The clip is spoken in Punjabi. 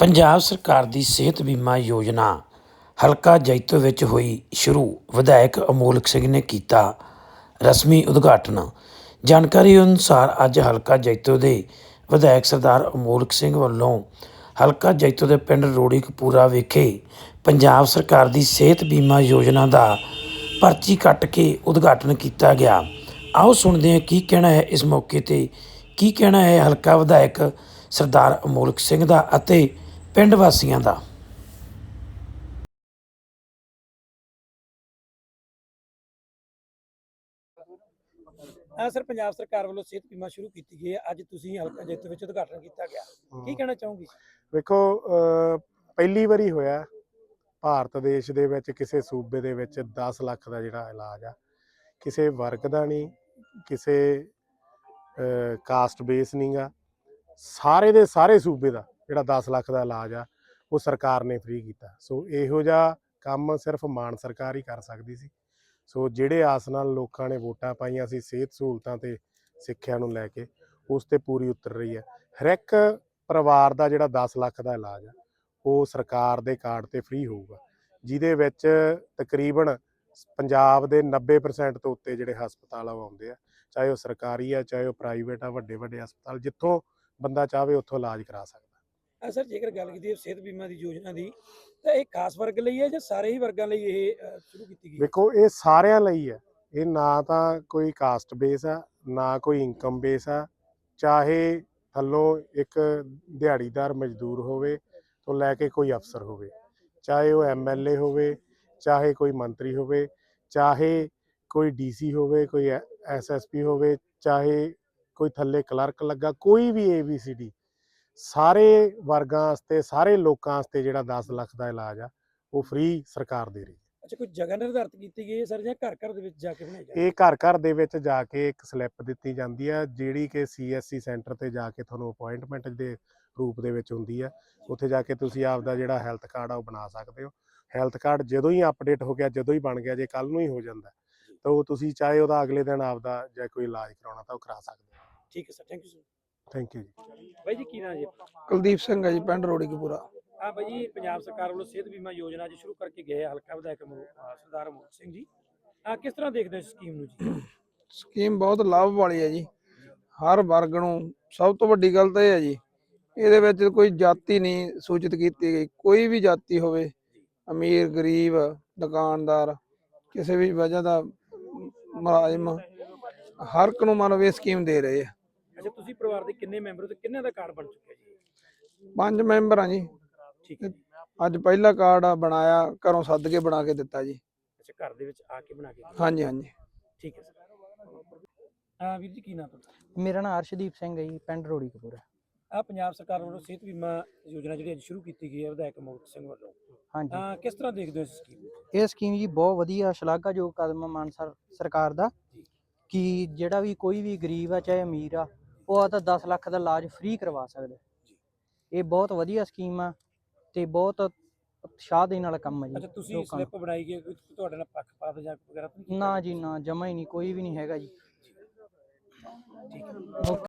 ਪੰਜਾਬ ਸਰਕਾਰ ਦੀ ਸਿਹਤ ਬੀਮਾ ਯੋਜਨਾ ਹਲਕਾ ਜੈਤੋ ਵਿੱਚ ਹੋਈ ਸ਼ੁਰੂ। ਵਿਧਾਇਕ ਅਮੋਲਕ ਸਿੰਘ ਨੇ ਕੀਤਾ ਰਸਮੀ ਉਦਘਾਟਨ। ਜਾਣਕਾਰੀ ਅਨੁਸਾਰ ਅੱਜ ਹਲਕਾ ਜੈਤੋ ਦੇ ਵਿਧਾਇਕ ਸਰਦਾਰ ਅਮੋਲਕ ਸਿੰਘ ਵੱਲੋਂ ਹਲਕਾ ਜੈਤੋ ਦੇ ਪਿੰਡ ਰੋੜੀ ਕਪੂਰਾ ਵਿਖੇ ਪੰਜਾਬ ਸਰਕਾਰ ਦੀ ਸਿਹਤ ਬੀਮਾ ਯੋਜਨਾ ਦਾ ਪਰਚੀ ਕੱਟ ਕੇ ਉਦਘਾਟਨ ਕੀਤਾ ਗਿਆ। ਆਓ ਸੁਣਦੇ ਹਾਂ ਕੀ ਕਹਿਣਾ ਹੈ ਇਸ ਮੌਕੇ ਤੇ। ਕੀ ਕਹਿਣਾ ਹੈ ਹਲਕਾ ਵਿਧਾਇਕ ਸਰਦਾਰ ਅਮੋਲਕ ਸਿੰਘ ਦਾ ਅਤੇ ਪਿੰਡ ਵਾਸੀਆਂ ਦਾ। ਹਾਂ ਸਰ ਪੰਜਾਬ ਸਰਕਾਰ ਵੱਲੋਂ ਸਿਹਤ ਬੀਮਾ ਸ਼ੁਰੂ ਕੀਤੀ ਗਈ ਹੈ। ਅੱਜ ਤੁਸੀਂ ਹਲਕਾ ਜੈਤੋ ਵਿੱਚ ਉਦਘਾਟਨ ਕੀਤਾ ਗਿਆ। ਕੀ ਕਹਿਣਾ ਚਾਹੋਗੇ ਵੇਖੋ ਪਹਿਲੀ ਵਾਰੀ ਹੋਇਆ ਭਾਰਤ ਦੇਸ਼ ਦੇ ਵਿੱਚ ਕਿਸੇ ਸੂਬੇ ਦੇ ਵਿੱਚ 10 ਲੱਖ ਦਾ ਜਿਹੜਾ ਇਲਾਜ ਆ। ਕਿਸੇ ਵਰਗ ਦਾ ਨਹੀਂ ਕਿਸੇ ਕਾਸਟ ਬੇਸ ਨਹੀਂਗਾ ਸਾਰੇ ਦੇ ਸਾਰੇ ਸੂਬੇ ਦਾ। ਜਿਹੜਾ 10 ਲੱਖ ਦਾ ਇਲਾਜ ਆ, ਉਹ ਸਰਕਾਰ ਨੇ ਫ੍ਰੀ ਕੀਤਾ। ਸੋ ਇਹੋ ਜਿਹਾ ਕੰਮ ਸਿਰਫ ਮਾਨ ਸਰਕਾਰ ਹੀ ਕਰ ਸਕਦੀ ਸੀ। ਸੋ ਜਿਹੜੇ ਆਸ ਨਾਲ ਲੋਕਾਂ ਨੇ ਵੋਟਾਂ ਪਾਈਆਂ ਸੀ ਸਿਹਤ ਸਹੂਲਤਾਂ ਤੇ ਸਿੱਖਿਆ ਨੂੰ ਲੈ ਕੇ, ਉਸ ਤੇ ਪੂਰੀ ਉਤਰ ਰਹੀ ਹੈ। ਹਰ ਇੱਕ ਪਰਿਵਾਰ ਦਾ ਜਿਹੜਾ 10 ਲੱਖ ਦਾ ਇਲਾਜ ਆ, ਉਹ ਸਰਕਾਰ ਦੇ ਕਾਰਡ ਤੇ ਫ੍ਰੀ ਹੋਊਗਾ, ਜਿਹਦੇ ਵਿੱਚ ਤਕਰੀਬਨ ਪੰਜਾਬ ਦੇ 90% ਤੋਂ ਉੱਤੇ ਜਿਹੜੇ ਹਸਪਤਾਲ ਆ, ਉਹ ਆਉਂਦੇ ਆ। ਚਾਹੇ ਉਹ ਸਰਕਾਰੀ ਆ, ਚਾਹੇ ਉਹ ਪ੍ਰਾਈਵੇਟ ਆ ਵੱਡੇ ਵੱਡੇ ਹਸਪਤਾਲ, ਜਿੱਥੋਂ ਬੰਦਾ ਚਾਹਵੇ ਉੱਥੋਂ ਇਲਾਜ ਕਰਾ ਸਕਦਾ। ਹਾਂ ਸਰ ਜੇਕਰ ਗੱਲ ਕੀਤੀ ਹੈ ਸਿਹਤ ਬੀਮਾ ਦੀ ਯੋਜਨਾ ਦੀ ਤਾਂ ਇਹ ਖਾਸ ਵਰਗ ਲਈ ਹੈ ਜਾਂ ਸਾਰੇ ਹੀ ਵਰਗਾਂ ਲਈ ਇਹ ਅ, ਸ਼ੁਰੂ ਕੀਤੀ ਗਈ ਹੈ? ਇਹ ਸਾਰਿਆਂ ਲਈ ਹੈ। ਇਹ ਨਾ ਤਾਂ ਕੋਈ ਕਾਸਟ ਬੇਸ ਆ ਨਾ ਕੋਈ ਇਨਕਮ ਬੇਸ ਆ ਚਾਹੇ ਥੱਲੋਂ ਇੱਕ ਦਿਹਾੜੀਦਾਰ ਮਜ਼ਦੂਰ ਹੋਵੇ ਤੋਂ ਲੈ ਕੇ ਕੋਈ ਅਫਸਰ ਹੋਵੇ ਚਾਹੇ ਉਹ ਐਮਐਲਏ ਹੋਵੇ ਚਾਹੇ ਕੋਈ ਮੰਤਰੀ ਹੋਵੇ ਚਾਹੇ ਕੋਈ ਡੀਸੀ ਹੋਵੇ ਕੋਈ ਐਸਐਸਪੀ ਹੋਵੇ ਚਾਹੇ ਕੋਈ ਥੱਲੇ ਕਲਰਕ ਲੱਗਾ ਕੋਈ ਵੀ ਏਬੀਸੀਡੀ ਸਾਰੇ ਵਰਗਾਂ ਵਾਸਤੇ ਸਾਰੇ ਲੋਕਾਂ ਵਾਸਤੇ ਜਿਹੜਾ 10 ਲੱਖ ਦਾ ਇਲਾਜ ਆ ਉਹ ਫ੍ਰੀ ਸਰਕਾਰ ਦੇ ਰਹੀ ਹੈ। ਅੱਛਾ ਕੋਈ ਜਗ੍ਹਾ ਨਿਰਧਾਰਿਤ ਕੀਤੀ ਗਈ ਹੈ ਸਰ ਜਾਂ ਘਰ ਘਰ ਦੇ ਵਿੱਚ ਜਾ ਕੇ ਬਣਾਈ ਜਾਂਦੀ ਇਹ ਘਰ ਘਰ ਦੇ ਵਿੱਚ ਜਾ ਕੇ ਇੱਕ ਸਲਿੱਪ ਦਿੱਤੀ ਜਾਂਦੀ ਹੈ ਜਿਹੜੀ ਕਿ ਸੀਐਸਸੀ ਸੈਂਟਰ ਤੇ ਜਾ ਕੇ ਤੁਹਾਨੂੰ ਅਪਾਇੰਟਮੈਂਟ ਦੇ ਰੂਪ ਦੇ ਵਿੱਚ ਹੁੰਦੀ ਹੈ। ਉੱਥੇ ਜਾ ਕੇ ਤੁਸੀਂ ਆਪਦਾ ਜਿਹੜਾ ਹੈਲਥ ਕਾਰਡ ਆ ਉਹ ਬਣਾ ਸਕਦੇ ਹੋ। ਹੈਲਥ ਕਾਰਡ ਜਦੋਂ ਹੀ ਅਪਡੇਟ ਹੋ ਗਿਆ ਜਦੋਂ ਹੀ ਬਣ ਗਿਆ ਜੇ ਕੱਲ ਨੂੰ ਹੀ ਹੋ ਜਾਂਦਾ ਤਾਂ ਉਹ ਤੁਸੀਂ ਚਾਹੇ ਉਹਦਾ ਅਗਲੇ ਦਿਨ ਆਪਦਾ ਜਾਂ ਕੋਈ ਇਲਾਜ ਕਰਾਉਣਾ ਤਾਂ ਉਹ ਕਰਾ ਸਕਦੇ ਹੋ। ਠੀਕ ਹੈ sir thank you sir thank you ਜੀ। ਬਾਈ ਜੀ ਕੀ ਨਾਮ ਜੀ? ਕੁਲਦੀਪ ਸਿੰਘ ਹੈ ਜੀ ਪਿੰਡ ਰੋੜੀ ਕਪੂਰਾ ਹਾਂ ਬਾਈ ਜੀ ਪੰਜਾਬ ਸਰਕਾਰ ਵੱਲੋਂ ਸਿਹਤ ਬੀਮਾ ਯੋਜਨਾ ਅੱਜ ਸ਼ੁਰੂ ਕਰਕੇ ਗਏ ਹਲਕਾ ਵਿਧਾਇਕ ਅ, ਸਰਦਾਰ ਅਮੋਲਕ ਸਿੰਘ ਜੀ। ਆ ਕਿਸ ਤਰ੍ਹਾਂ ਦੇਖਦੇ ਹੋ ਇਸ ਸਕੀਮ ਨੂੰ ਜੀ? ਸਕੀਮ ਬਹੁਤ ਲਾਭ ਵਾਲੀ ਹੈ ਜੀ। ਹਰ ਵਰਗ ਨੂੰ ਸਭ ਤੋਂ ਵੱਡੀ ਗੱਲ ਤਾਂ ਇਹ ਹੈ ਜੀ ਇਹਦੇ ਵਿੱਚ ਕੋਈ ਜਾਤੀ ਨਹੀਂ ਸੂਚਿਤ ਕੀਤੀ ਗਈ। ਕੋਈ ਵੀ ਜਾਤੀ ਹੋਵੇ ਅਮੀਰ ਗਰੀਬ ਦੁਕਾਨਦਾਰ ਕਿਸੇ ਵੀ ਵਜ੍ਹਾ ਦਾ ਮੁਲਾਜ਼ਮ ਹਰ ਇੱਕ ਨੂੰ ਮਨੋ ਇਹ ਸਕੀਮ ਦੇ ਰਹੇ ਆ। ਅੱਛਾ ਤੁਸੀਂ ਪਰਿਵਾਰ ਦੇ ਕਿੰਨੇ ਮੈਂਬਰ ਹੋ ਤੇ ਕਿੰਨਾਂ ਦਾ ਕਾਰਡ ਬਣ ਚੁੱਕਿਆ ਜੀ? ਪੰਜ ਮੈਂਬਰ ਆ ਜੀ। ਠੀਕ ਹੈ ਜੀ। ਅੱਜ ਪਹਿਲਾ ਕਾਰਡ ਆ ਬਣਾਇਆ ਘਰੋਂ ਸੱਦ ਕੇ ਬਣਾ ਕੇ ਦਿੱਤਾ ਜੀ। ਅੱਛਾ ਘਰ ਦੇ ਵਿੱਚ ਆ ਕੇ ਬਣਾ ਕੇ। ਹਾਂਜੀ ਹਾਂਜੀ। ਠੀਕ ਹੈ ਸਰ। ਹਾਂ ਵੀਰ ਜੀ ਕੀ ਨਾਮ ਤੁਹਾਡਾ? ਮੇਰਾ ਨਾਮ ਅਰਸ਼ਦੀਪ ਸਿੰਘ ਹੈ ਜੀ ਪਿੰਡ ਰੋੜੀ ਕਪੂਰ। ਆ ਪੰਜਾਬ ਸਰਕਾਰ ਵੱਲੋਂ ਸਿਹਤ ਬੀਮਾ ਯੋਜਨਾ ਜਿਹੜੀ ਅੱਜ ਸ਼ੁਰੂ ਕੀਤੀ ਗਈ ਹੈ ਵਿਧਾਇਕ ਅਮੋਲਕ ਸਿੰਘ ਵੱਲੋਂ। ਹਾਂਜੀ। ਤਾਂ ਕਿਸ ਤਰ੍ਹਾਂ ਦੇਖਦੇ ਹੋ ਇਸ ਸਕੀਮ ਨੂੰ? ਇਹ ਸਕੀਮ ਜੀ ਬਹੁਤ ਵਧੀਆ ਸ਼ਲਾਘਾਯੋਗ ਕਦਮ ਆ ਮਾਨ ਸਰ ਸਰਕਾਰ ਦਾ ਕਿ ਜਿਹੜਾ ਵੀ ਕੋਈ ਵੀ ਗਰੀਬ ਆ ਚਾਹੇ ਅਮੀਰ ਆ ਉਹ ਆ ਤਾਂ 10 ਲੱਖ ਦਾ ਇਲਾਜ ਫ੍ਰੀ ਕਰਵਾ ਸਕਦਾ। ਇਹ ਬਹੁਤ ਵਧੀਆ ਸਕੀਮ ਆ ਤੇ ਬਹੁਤ ਉਤਸ਼ਾਹ ਦੇਣ ਵਾਲਾ ਕੰਮ ਆ ਜੀ ਅੱਛਾ ਤੁਸੀਂ ਲੋਕਾਂ ਨੂੰ। ਸਲਿੱਪ ਬਣਾਈ ਗਈ ਕੋਈ ਤੁਹਾਡੇ ਨਾਲ ਪੱਖਪਾਤ ਜਾਂ ਵਗੈਰਾ ਤਾਂ ਨਹੀਂ ਕੀਤਾ? ਨਾ ਜੀ ਨਾ ਜਮਾ ਹੀ ਨਹੀਂ ਕੋਈ ਵੀ ਨਹੀਂ ਹੈਗਾ ਜੀ। ਠੀਕ ਹੈ।